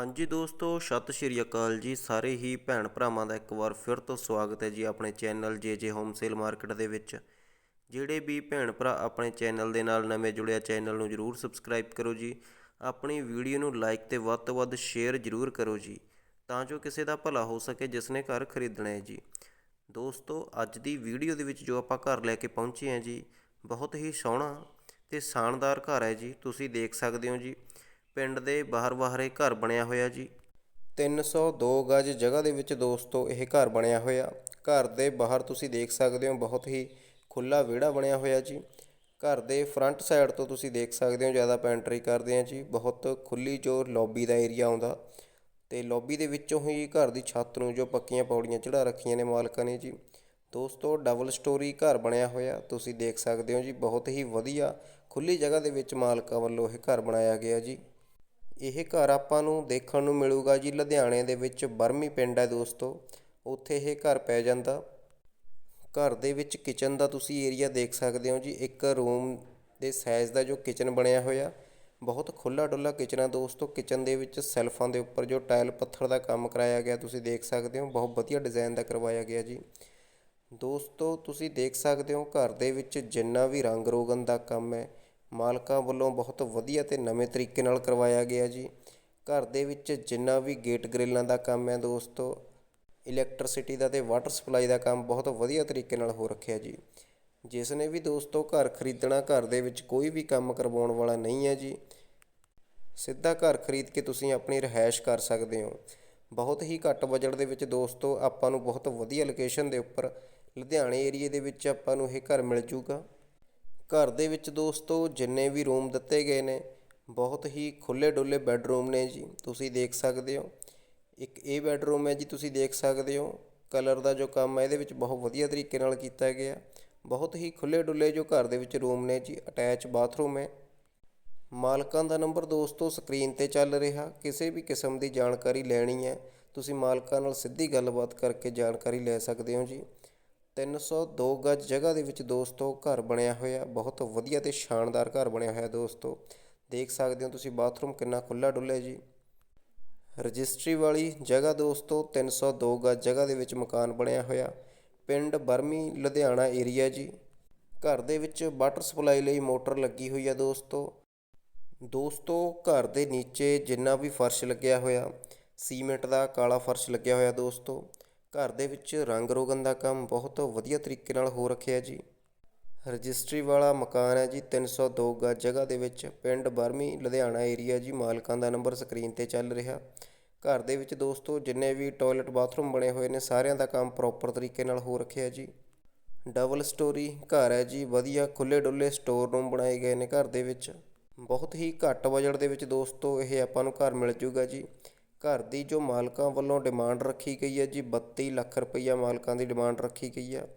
ਹਾਂਜੀ ਦੋਸਤੋ, ਸਤਿ ਸ਼੍ਰੀ ਅਕਾਲ ਜੀ। ਸਾਰੇ ਹੀ ਭੈਣ ਭਰਾਵਾਂ ਦਾ ਇੱਕ ਵਾਰ ਫਿਰ ਤੋਂ ਸਵਾਗਤ ਹੈ ਜੀ ਆਪਣੇ ਚੈਨਲ ਜੇ ਜੇ ਹੋਮ ਸੇਲ ਮਾਰਕੀਟ ਦੇ ਵਿੱਚ। ਜਿਹੜੇ ਵੀ ਭੈਣ ਭਰਾ ਆਪਣੇ ਚੈਨਲ ਦੇ ਨਾਲ ਨਵੇਂ ਜੁੜਿਆ, ਚੈਨਲ ਨੂੰ ਜਰੂਰ ਸਬਸਕ੍ਰਾਈਬ ਕਰੋ ਜੀ। ਆਪਣੀ ਵੀਡੀਓ ਨੂੰ ਲਾਈਕ ਤੇ ਵੱਧ ਤੋਂ ਵੱਧ ਸ਼ੇਅਰ ਜਰੂਰ ਕਰੋ ਜੀ, ਤਾਂ ਜੋ ਕਿਸੇ ਦਾ ਭਲਾ ਹੋ ਸਕੇ ਜਿਸ ਨੇ ਘਰ ਖਰੀਦਣਾ ਹੈ ਜੀ। ਦੋਸਤੋ, ਅੱਜ ਦੀ ਵੀਡੀਓ ਦੇ ਵਿੱਚ ਜੋ ਆਪਾਂ ਘਰ ਲੈ ਕੇ ਪਹੁੰਚੇ ਹਾਂ ਜੀ, ਬਹੁਤ ਹੀ ਸੋਹਣਾ ਤੇ ਸ਼ਾਨਦਾਰ ਘਰ ਹੈ ਜੀ। ਤੁਸੀਂ ਦੇਖ ਸਕਦੇ ਹੋ ਜੀ ਪਿੰਡ ਦੇ ਬਾਹਰ ਬਾਹਰ ਇਹ ਘਰ ਬਣਿਆ ਹੋਇਆ ਜੀ। 302 ਗਜ ਜਗ੍ਹਾ ਦੇ ਵਿੱਚ ਦੋਸਤੋ ਇਹ ਘਰ ਬਣਿਆ ਹੋਇਆ। ਘਰ ਦੇ ਬਾਹਰ ਤੁਸੀਂ ਦੇਖ ਸਕਦੇ ਹੋ ਬਹੁਤ ਹੀ ਖੁੱਲਾ ਵਿਹੜਾ ਬਣਿਆ ਹੋਇਆ ਜੀ। ਘਰ ਦੇ ਫਰੰਟ ਸਾਈਡ ਤੋਂ ਤੁਸੀਂ ਦੇਖ ਸਕਦੇ ਹੋ ਜ਼ਿਆਦਾ ਪੈਂਟਰੀ ਕਰਦੇ ਆ ਜੀ। ਬਹੁਤ ਖੁੱਲੀ ਜੋ ਲੌਬੀ ਦਾ ਏਰੀਆ ਆਉਂਦਾ। ਤੇ ਲੌਬੀ ਦੇ ਵਿੱਚੋਂ ਹੀ ਘਰ ਦੀ ਛੱਤ ਨੂੰ ਜੋ ਪੱਕੀਆਂ ਪੌੜੀਆਂ ਚੜਾ ਰੱਖੀਆਂ ਨੇ ਮਾਲਕਾਂ ਨੇ ਜੀ। ਦੋਸਤੋ ਡਬਲ ਸਟੋਰੀ ਘਰ ਬਣਿਆ ਹੋਇਆ। ਤੁਸੀਂ ਦੇਖ ਸਕਦੇ ਹੋ ਜੀ, ਬਹੁਤ ਹੀ ਵਧੀਆ ਖੁੱਲੀ ਜਗ੍ਹਾ ਦੇ ਵਿੱਚ ਮਾਲਕਾਂ ਵੱਲੋਂ ਇਹ ਘਰ ਬਣਾਇਆ ਗਿਆ ਜੀ। ਇਹ ਘਰ ਆਪਾਂ ਨੂੰ ਦੇਖਣ ਨੂੰ ਮਿਲੂਗਾ ਜੀ ਲੁਧਿਆਣੇ ਦੇ ਵਿੱਚ ਬਰਮੀ ਪਿੰਡ ਹੈ ਦੋਸਤੋ। ਉੱਥੇ ਇਹ ਘਰ ਪੈ ਜਾਂਦਾ। ਘਰ ਦੇ ਵਿੱਚ ਕਿਚਨ ਦਾ ਤੁਸੀਂ ਏਰੀਆ ਦੇਖ ਸਕਦੇ ਹੋ ਜੀ। ਇੱਕ ਰੂਮ ਦੇ ਸਾਈਜ਼ ਦਾ ਜੋ ਕਿਚਨ ਬਣਿਆ ਹੋਇਆ। ਬਹੁਤ ਖੁੱਲਾ ਡੁੱਲਾ ਕਿਚਨ ਆ ਦੋਸਤੋ। ਕਿਚਨ ਦੇ ਵਿੱਚ ਸੈਲਫਾਂ ਦੇ ਉੱਪਰ ਜੋ ਟਾਇਲ ਪੱਥਰ ਦਾ ਕੰਮ ਕਰਾਇਆ ਗਿਆ ਤੁਸੀਂ ਦੇਖ ਸਕਦੇ ਹੋ। ਬਹੁਤ ਵਧੀਆ ਡਿਜ਼ਾਈਨ ਦਾ ਕਰਵਾਇਆ ਗਿਆ ਜੀ। ਦੋਸਤੋ, ਤੁਸੀਂ ਦੇਖ ਸਕਦੇ ਹੋ ਘਰ ਦੇ ਵਿੱਚ ਜਿੰਨਾ ਵੀ ਰੰਗ ਰੋਗਨ ਦਾ ਕੰਮ ਹੈ। ਮਾਲਕਾਂ ਵੱਲੋਂ ਬਹੁਤ ਵਧੀਆ ਅਤੇ ਨਵੇਂ ਤਰੀਕੇ ਨਾਲ ਕਰਵਾਇਆ ਗਿਆ ਜੀ। ਘਰ ਦੇ ਵਿੱਚ ਜਿੰਨਾ ਵੀ ਗੇਟ ਗ੍ਰਿਲਾਂ ਦਾ ਕੰਮ ਹੈ ਦੋਸਤੋ, ਇਲੈਕਟ੍ਰੀਸਿਟੀ ਦਾ ਅਤੇ ਵਾਟਰ ਸਪਲਾਈ ਦਾ ਕੰਮ ਬਹੁਤ ਵਧੀਆ ਤਰੀਕੇ ਨਾਲ ਹੋ ਰੱਖਿਆ ਜੀ। ਜਿਸ ਨੇ ਵੀ ਦੋਸਤੋ ਘਰ ਖਰੀਦਣਾ, ਘਰ ਦੇ ਵਿੱਚ ਕੋਈ ਵੀ ਕੰਮ ਕਰਵਾਉਣ ਵਾਲਾ ਨਹੀਂ ਹੈ ਜੀ। ਸਿੱਧਾ ਘਰ ਖਰੀਦ ਕੇ ਤੁਸੀਂ ਆਪਣੀ ਰਿਹਾਇਸ਼ ਕਰ ਸਕਦੇ ਹੋ। ਬਹੁਤ ਹੀ ਘੱਟ ਬਜਟ ਦੇ ਵਿੱਚ ਦੋਸਤੋ ਆਪਾਂ ਨੂੰ ਬਹੁਤ ਵਧੀਆ ਲੋਕੇਸ਼ਨ ਦੇ ਉੱਪਰ ਲੁਧਿਆਣੇ ਏਰੀਏ ਦੇ ਵਿੱਚ ਆਪਾਂ ਨੂੰ ਇਹ ਘਰ ਮਿਲ ਜੂਗਾ। ਘਰ ਦੇ ਵਿੱਚ ਦੋਸਤੋ, ਜਿੰਨੇ ਵੀ ਰੂਮ ਦਿੱਤੇ ਗਏ ਨੇ, ਬਹੁਤ ਹੀ ਖੁੱਲ੍ਹੇ ਡੁੱਲੇ ਬੈਡਰੂਮ ਨੇ ਜੀ। ਤੁਸੀਂ ਦੇਖ ਸਕਦੇ ਹੋ। ਇੱਕ ਇਹ ਬੈਡਰੂਮ ਹੈ ਜੀ, ਤੁਸੀਂ ਦੇਖ ਸਕਦੇ ਹੋ। ਕਲਰ ਦਾ ਜੋ ਕੰਮ ਹੈ, ਇਹਦੇ ਵਿੱਚ ਬਹੁਤ ਵਧੀਆ ਤਰੀਕੇ ਨਾਲ ਕੀਤਾ ਗਿਆ। ਬਹੁਤ ਹੀ ਖੁੱਲ੍ਹੇ ਡੁੱਲੇ ਜੋ ਘਰ ਦੇ ਵਿੱਚ ਰੂਮ ਨੇ ਜੀ ਅਟੈਚ ਬਾਥਰੂਮ ਹੈ। ਮਾਲਕਾਂ ਦਾ ਨੰਬਰ ਦੋਸਤੋ ਸਕਰੀਨ ਤੇ ਚੱਲ ਰਿਹਾ। ਕਿਸੇ ਵੀ ਕਿਸਮ ਦੀ ਜਾਣਕਾਰੀ ਲੈਣੀ ਹੈ, ਤੁਸੀਂ ਮਾਲਕਾਂ ਨਾਲ ਸਿੱਧੀ ਗੱਲਬਾਤ ਕਰਕੇ ਜਾਣਕਾਰੀ ਲੈ ਸਕਦੇ ਹੋ ਜੀ। 302 ਗਜ ਜਗ੍ਹਾ ਦੇ ਵਿੱਚ ਦੋਸਤੋ ਘਰ ਬਣਿਆ ਹੋਇਆ, ਬਹੁਤ ਵਧੀਆ ਤੇ ਸ਼ਾਨਦਾਰ ਘਰ ਬਣਿਆ ਹੋਇਆ ਦੋਸਤੋ। ਦੇਖ ਸਕਦੇ ਹੋ ਤੁਸੀਂ ਬਾਥਰੂਮ ਕਿੰਨਾ ਖੁੱਲਾ ਡੁੱਲਾ ਜੀ। ਰਜਿਸਟਰੀ ਵਾਲੀ ਜਗ੍ਹਾ ਦੋਸਤੋ 302 ਗਜ ਜਗ੍ਹਾ ਦੇ ਵਿੱਚ ਮਕਾਨ ਬਣਿਆ ਹੋਇਆ। ਪਿੰਡ ਬਰਮੀ, ਲੁਧਿਆਣਾ ਏਰੀਆ ਜੀ। ਘਰ ਦੇ ਵਿੱਚ ਵਾਟਰ ਸਪਲਾਈ ਲਈ ਮੋਟਰ ਲੱਗੀ ਹੋਈ ਆ ਦੋਸਤੋ। ਦੋਸਤੋ ਘਰ ਦੇ ਨੀਚੇ ਜਿੰਨਾ ਵੀ ਫਰਸ਼ ਲੱਗਿਆ ਹੋਇਆ, ਸੀਮੈਂਟ ਦਾ ਕਾਲਾ ਫਰਸ਼ ਲੱਗਿਆ ਹੋਇਆ ਦੋਸਤੋ। ਘਰ ਦੇ ਵਿੱਚ ਰੰਗ ਰੋਗਨ ਦਾ ਕੰਮ ਬਹੁਤ ਵਧੀਆ ਤਰੀਕੇ ਨਾਲ ਹੋ ਰੱਖਿਆ ਜੀ। ਰਜਿਸਟਰੀ ਵਾਲਾ ਮਕਾਨ ਹੈ ਜੀ 302 ਗਜ ਜਗ੍ਹਾ ਦੇ ਵਿੱਚ, ਪਿੰਡ ਬਰਮੀ, ਲੁਧਿਆਣਾ ਏਰੀਆ ਜੀ, ਮਾਲਕਾਂ ਦਾ ਨੰਬਰ ਸਕਰੀਨ ਤੇ ਚੱਲ ਰਿਹਾ। ਘਰ ਦੇ ਵਿੱਚ ਦੋਸਤੋ, ਜਿੰਨੇ ਵੀ ਟਾਇਲਟ ਬਾਥਰੂਮ ਬਣੇ ਹੋਏ ਨੇ, ਸਾਰਿਆਂ ਦਾ ਕੰਮ ਪ੍ਰੋਪਰ ਤਰੀਕੇ ਨਾਲ ਹੋ ਰੱਖਿਆ ਜੀ। ਡਬਲ ਸਟੋਰੀ ਘਰ ਹੈ ਜੀ, ਵਧੀਆ ਖੁੱਲੇ ਡੁੱਲੇ ਸਟੋਰ ਰੂਮ ਬਣਾਏ ਗਏ ਨੇ ਘਰ ਦੇ ਵਿੱਚ। ਬਹੁਤ ਹੀ ਘੱਟ ਬਜਟ ਦੇ ਵਿੱਚ ਦੋਸਤੋ, ਇਹ ਆਪਾਂ ਨੂੰ ਘਰ ਮਿਲ ਜੂਗਾ ਜੀ। ਘਰ ਦੀ ਜੋ ਮਾਲਕਾਂ ਵੱਲੋਂ ਡਿਮਾਂਡ ਰੱਖੀ ਗਈ ਹੈ ਜੀ 32 ਲੱਖ ਰੁਪਈਆ ਮਾਲਕਾਂ ਦੀ ਡਿਮਾਂਡ ਰੱਖੀ ਗਈ ਹੈ।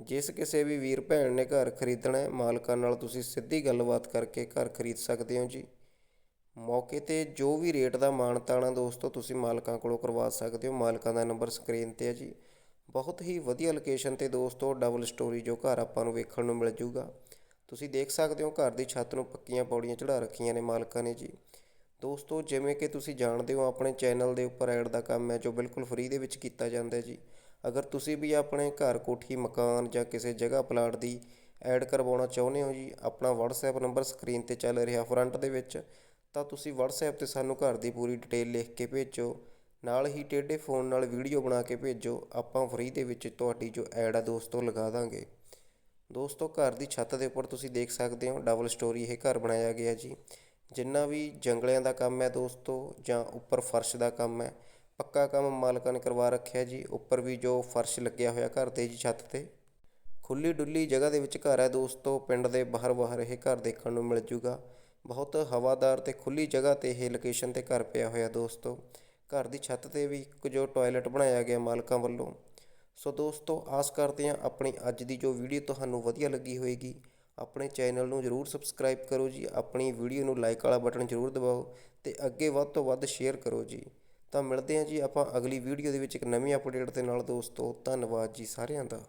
ਜਿਸ ਕਿਸੇ ਵੀ ਵੀਰ ਭੈਣ ਨੇ ਘਰ ਖਰੀਦਣਾ ਹੈ, ਮਾਲਕਾਂ ਨਾਲ ਤੁਸੀਂ ਸਿੱਧੀ ਗੱਲਬਾਤ ਕਰਕੇ ਘਰ ਖਰੀਦ ਸਕਦੇ ਹੋ ਜੀ। ਮੌਕੇ ਤੇ ਜੋ ਵੀ ਰੇਟ ਦਾ ਮਾਨਤਾਣਾ ਦੋਸਤੋ, ਤੁਸੀਂ ਮਾਲਕਾਂ ਕੋਲੋਂ ਕਰਵਾ ਸਕਦੇ ਹੋ। ਮਾਲਕਾਂ ਦਾ ਨੰਬਰ ਸਕਰੀਨ ਤੇ ਹੈ ਜੀ। ਬਹੁਤ ਹੀ ਵਧੀਆ ਲੋਕੇਸ਼ਨ ਤੇ ਦੋਸਤੋ ਡਬਲ ਸਟੋਰੀ ਜੋ ਘਰ ਆਪਾਂ ਨੂੰ ਵੇਖਣ ਨੂੰ ਮਿਲ ਜੂਗਾ। ਤੁਸੀਂ ਦੇਖ ਸਕਦੇ ਹੋ ਘਰ ਦੀ ਛੱਤ ਨੂੰ ਪੱਕੀਆਂ ਪੌੜੀਆਂ ਚੜਾ ਰੱਖੀਆਂ ਨੇ ਮਾਲਕਾਂ ਨੇ ਜੀ। ਦੋਸਤੋ, ਜਿਵੇਂ ਕਿ ਤੁਸੀਂ ਜਾਣਦੇ ਹੋ, ਆਪਣੇ ਚੈਨਲ ਦੇ ਉੱਪਰ ਐਡ ਦਾ ਕੰਮ ਹੈ, ਜੋ ਬਿਲਕੁਲ ਫਰੀ ਦੇ ਵਿੱਚ ਕੀਤਾ ਜਾਂਦਾ ਜੀ। ਅਗਰ ਤੁਸੀਂ ਵੀ ਆਪਣੇ ਘਰ ਕੋਠੀ, ਮਕਾਨ ਜਾਂ ਕਿਸੇ ਜਗ੍ਹਾ ਪਲਾਟ ਦੀ ਐਡ ਕਰਵਾਉਣਾ ਚਾਹੁੰਦੇ ਹੋ ਜੀ, ਆਪਣਾ ਵਟਸਐਪ ਨੰਬਰ ਸਕਰੀਨ ਤੇ ਚੱਲ ਰਿਹਾ ਫਰੰਟ ਦੇ ਵਿੱਚ, ਤਾਂ ਤੁਸੀਂ ਵਟਸਐਪ ਤੇ ਸਾਨੂੰ ਘਰ ਦੀ ਪੂਰੀ ਡਿਟੇਲ ਲਿਖ ਕੇ ਭੇਜੋ। ਨਾਲ ਹੀ ਟੇਡੇ ਫੋਨ ਨਾਲ ਵੀਡੀਓ ਬਣਾ ਕੇ ਭੇਜੋ, ਆਪਾਂ ਫਰੀ ਦੇ ਵਿੱਚ ਤੁਹਾਡੀ ਜੋ ਐਡ ਆ ਦੋਸਤੋ, ਲਗਾ ਦਾਂਗੇ। ਦੋਸਤੋ, ਘਰ ਦੀ ਛੱਤ ਦੇ ਉੱਪਰ ਤੁਸੀਂ ਦੇਖ ਸਕਦੇ ਹੋ, ਡਬਲ ਸਟੋਰੀ ਇਹ ਘਰ ਬਣਾਇਆ ਗਿਆ ਜੀ। ਜਿੰਨਾ ਵੀ ਜੰਗਲਿਆਂ ਦਾ ਕੰਮ ਹੈ ਦੋਸਤੋ ਜਾਂ ਉੱਪਰ ਫਰਸ਼ ਦਾ ਕੰਮ ਹੈ, ਪੱਕਾ ਕੰਮ ਮਾਲਕਾਂ ਨੇ ਕਰਵਾ ਰੱਖਿਆ ਜੀ। ਉੱਪਰ ਵੀ ਜੋ ਫਰਸ਼ ਲੱਗਿਆ ਹੋਇਆ ਘਰ 'ਤੇ ਜੀ ਛੱਤ ਤੇ। ਖੁੱਲ੍ਹੀ ਡੁੱਲੀ ਜਗ੍ਹਾ ਦੇ ਵਿੱਚ ਘਰ ਹੈ ਦੋਸਤੋ। ਪਿੰਡ ਦੇ ਬਾਹਰ ਬਾਹਰ ਇਹ ਘਰ ਦੇਖਣ ਨੂੰ ਮਿਲ ਜੂਗਾ। ਬਹੁਤ ਹਵਾਦਾਰ ਅਤੇ ਖੁੱਲ੍ਹੀ ਜਗ੍ਹਾ ਤੇ ਇਹ ਲੋਕੇਸ਼ਨ ਤੇ ਘਰ ਪਿਆ ਹੋਇਆ ਦੋਸਤੋ। ਘਰ ਦੀ ਛੱਤ ਤੇ ਵੀ ਇੱਕ ਜੋ ਟਾਇਲਟ ਬਣਾਇਆ ਗਿਆ ਮਾਲਕਾਂ ਵੱਲੋਂ। ਸੋ ਦੋਸਤੋ, ਆਸ ਕਰਦੇ ਹਾਂ ਆਪਣੀ ਅੱਜ ਦੀ ਜੋ ਵੀਡੀਓ ਤੁਹਾਨੂੰ ਵਧੀਆ ਲੱਗੀ ਹੋਵੇਗੀ ਆਪਣੇ ਚੈਨਲ ਨੂੰ ਜਰੂਰ ਸਬਸਕ੍ਰਾਈਬ ਕਰੋ ਜੀ, ਆਪਣੀ ਵੀਡੀਓ ਨੂੰ ਲਾਈਕ ਵਾਲਾ ਬਟਨ ਜਰੂਰ ਦਬਾਓ ਅਤੇ ਅੱਗੇ ਵੱਧ ਤੋਂ ਵੱਧ ਸ਼ੇਅਰ ਕਰੋ ਜੀ। ਤਾਂ ਮਿਲਦੇ ਹਾਂ ਜੀ ਆਪਾਂ ਅਗਲੀ ਵੀਡੀਓ ਦੇ ਵਿੱਚ ਇੱਕ ਨਵੀਂ ਅਪਡੇਟ ਦੇ ਨਾਲ ਦੋਸਤੋ, ਧੰਨਵਾਦ ਜੀ ਸਾਰਿਆਂ ਦਾ।